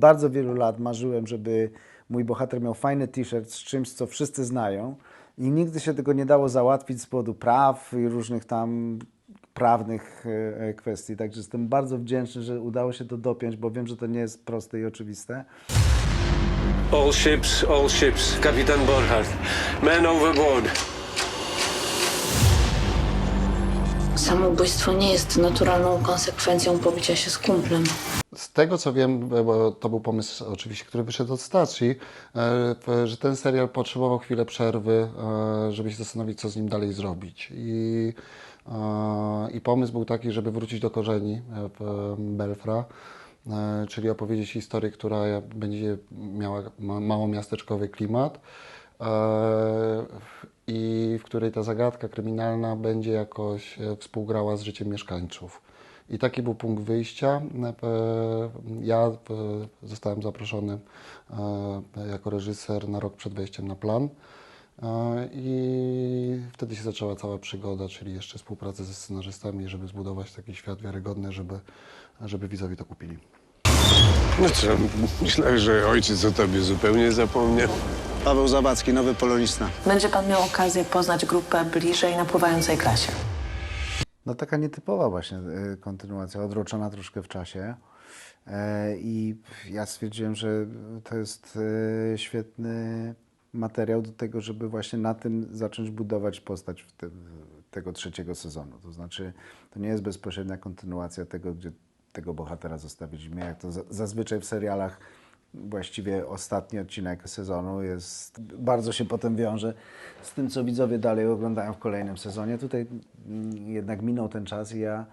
bardzo wielu lat marzyłem, żeby mój bohater miał fajny t-shirt z czymś, co wszyscy znają i nigdy się tego nie dało załatwić z powodu praw i różnych tam prawnych e, e, kwestii. Także jestem bardzo wdzięczny, że udało się to dopiąć, bo wiem, że to nie jest proste i oczywiste. All ships, all ships. Kapitan Borchardt. Men overboard. Samobójstwo nie jest naturalną konsekwencją pobicia się z kumplem. Z tego co wiem, bo to był pomysł oczywiście, który wyszedł od stacji, e, że ten serial potrzebował chwilę przerwy, e, żeby się zastanowić, co z nim dalej zrobić. I, e, i pomysł był taki, żeby wrócić do korzeni Belfra, czyli opowiedzieć historię, która będzie miała ma- małomiasteczkowy klimat i w której ta zagadka kryminalna będzie jakoś współgrała z życiem mieszkańców. I taki był punkt wyjścia. E, Ja e, zostałem zaproszony e, jako reżyser na rok przed wejściem na plan. I wtedy się zaczęła cała przygoda, czyli jeszcze współpraca ze scenarzystami, żeby zbudować taki świat wiarygodny, żeby, żeby widzowie to kupili. No co, myślałem, że ojciec o tobie zupełnie zapomniał. Paweł Zabacki, nowy polonista. Będzie pan miał okazję poznać grupę bliżej na pływającej klasie. No taka nietypowa właśnie e, kontynuacja, odroczona troszkę w czasie. E, I ja stwierdziłem, że to jest e, świetny materiał do tego, żeby właśnie na tym zacząć budować postać te, tego trzeciego sezonu. To znaczy, to nie jest bezpośrednia kontynuacja tego, gdzie tego bohatera zostawiliśmy, jak to za- zazwyczaj w serialach właściwie ostatni odcinek sezonu jest, bardzo się potem wiąże z tym, co widzowie dalej oglądają w kolejnym sezonie. Tutaj mm, jednak minął ten czas i ja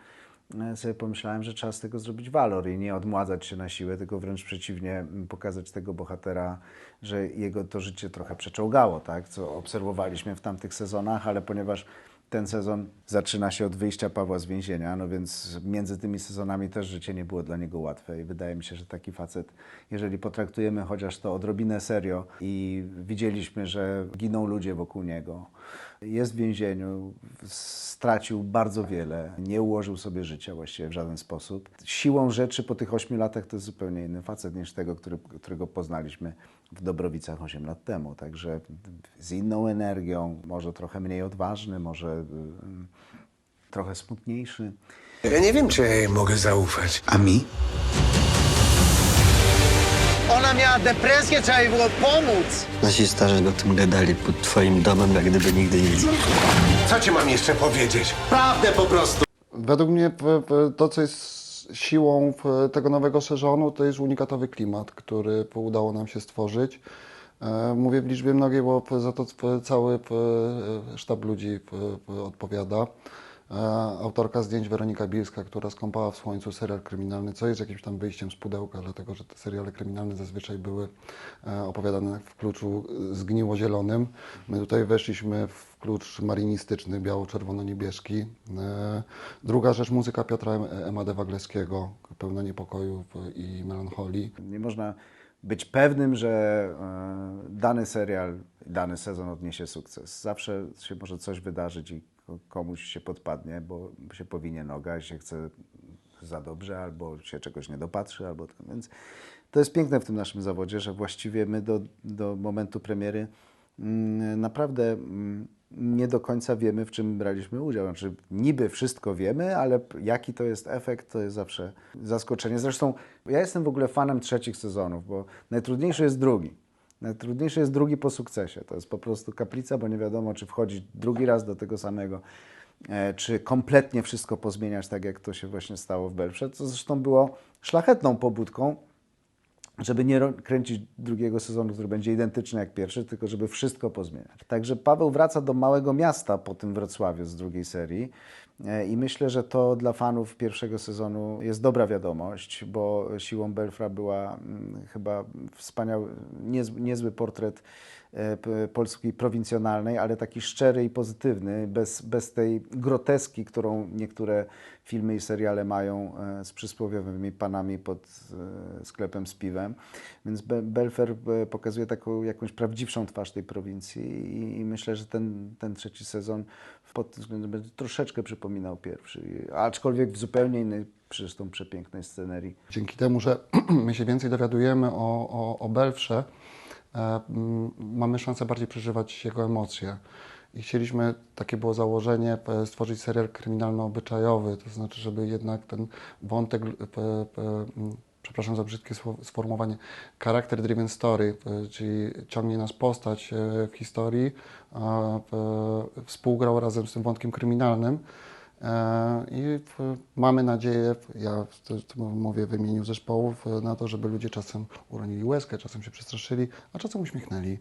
e, sobie pomyślałem, że z tego zrobić walor i nie odmładzać się na siłę, tylko wręcz przeciwnie, m, pokazać tego bohatera, że jego to życie trochę przeczołgało, tak? co obserwowaliśmy w tamtych sezonach, ale ponieważ ten sezon zaczyna się od wyjścia Pawła z więzienia, no więc między tymi sezonami też życie nie było dla niego łatwe i wydaje mi się, że taki facet, jeżeli potraktujemy chociaż to odrobinę serio i widzieliśmy, że giną ludzie wokół niego, jest w więzieniu, stracił bardzo wiele, nie ułożył sobie życia właściwie w żaden sposób. Siłą rzeczy po tych ośmiu latach to jest zupełnie inny facet niż tego, który, którego poznaliśmy w Dobrowicach 8 lat temu. Także z inną energią, może trochę mniej odważny, może y, trochę smutniejszy. Ja nie wiem, czy ja jej mogę zaufać. A mi? Ona miała depresję, trzeba jej było pomóc. Nasi starzy o tym gadali pod twoim domem, jak gdyby nigdy nic. Co ci mam jeszcze powiedzieć? Prawdę po prostu. Według mnie to, co jest siłą tego nowego sezonu, to jest unikatowy klimat, który udało nam się stworzyć. E, Mówię w liczbie mnogiej, bo za to cały sztab ludzi odpowiada. Autorka zdjęć Weronika Bielska, która skąpała w słońcu serial kryminalny, co jest jakimś tam wyjściem z pudełka, dlatego że te seriale kryminalne zazwyczaj były e, opowiadane w kluczu zgniło-zielonym. My tutaj weszliśmy w klucz marinistyczny, biało-czerwono-niebieski. E, Druga rzecz, muzyka Piotra Em- Emade Wagleskiego, pełna niepokoju i melancholii. Nie można być pewnym, że e, dany serial, dany sezon odniesie sukces. Zawsze się może coś wydarzyć i komuś się podpadnie, bo się powinie noga się chce za dobrze, albo się czegoś nie dopatrzy, albo tak. Więc to jest piękne w tym naszym zawodzie, że właściwie my do, do momentu premiery mm, naprawdę mm, nie do końca wiemy, w czym braliśmy udział. Znaczy, niby wszystko wiemy, ale jaki to jest efekt, to jest zawsze zaskoczenie. Zresztą ja jestem w ogóle fanem trzecich sezonów, bo najtrudniejszy jest drugi. Najtrudniejszy jest drugi po sukcesie. To jest po prostu kaplica, bo nie wiadomo, czy wchodzić drugi raz do tego samego, e, czy kompletnie wszystko pozmieniać, tak jak to się właśnie stało w Belfrze. Co zresztą było szlachetną pobudką, żeby nie kręcić drugiego sezonu, który będzie identyczny jak pierwszy, tylko żeby wszystko pozmieniać. Także Paweł wraca do małego miasta po tym Wrocławiu z drugiej serii e, i myślę, że to dla fanów pierwszego sezonu jest dobra wiadomość, bo siłą Belfra była mm, chyba wspaniały, niezły, portret Polski prowincjonalnej, ale taki szczery i pozytywny, bez, bez tej groteski, którą niektóre filmy i seriale mają e, z przysłowiowymi panami pod e, sklepem z piwem. Więc Be- Belfer e, pokazuje taką jakąś prawdziwszą twarz tej prowincji i, i myślę, że ten, ten trzeci sezon pod tym względem będzie troszeczkę przypominał pierwszy. Aczkolwiek w zupełnie innej, przecież tą przepięknej scenerii. Dzięki temu, że my się więcej dowiadujemy o, o, o Belfrze, e, mamy szansę bardziej przeżywać jego emocje. I chcieliśmy, takie było założenie, p- stworzyć serial kryminalno-obyczajowy, to znaczy, żeby jednak ten wątek, p, mm, przepraszam za brzydkie sformułowanie, character driven story, czyli ciągnie nas postać e, w historii, współgrał razem z tym wątkiem kryminalnym. E, I mamy nadzieję, ja mówię w imieniu zespołów, e, na to, żeby ludzie czasem uronili łezkę, czasem się przestraszyli, a czasem uśmiechnęli.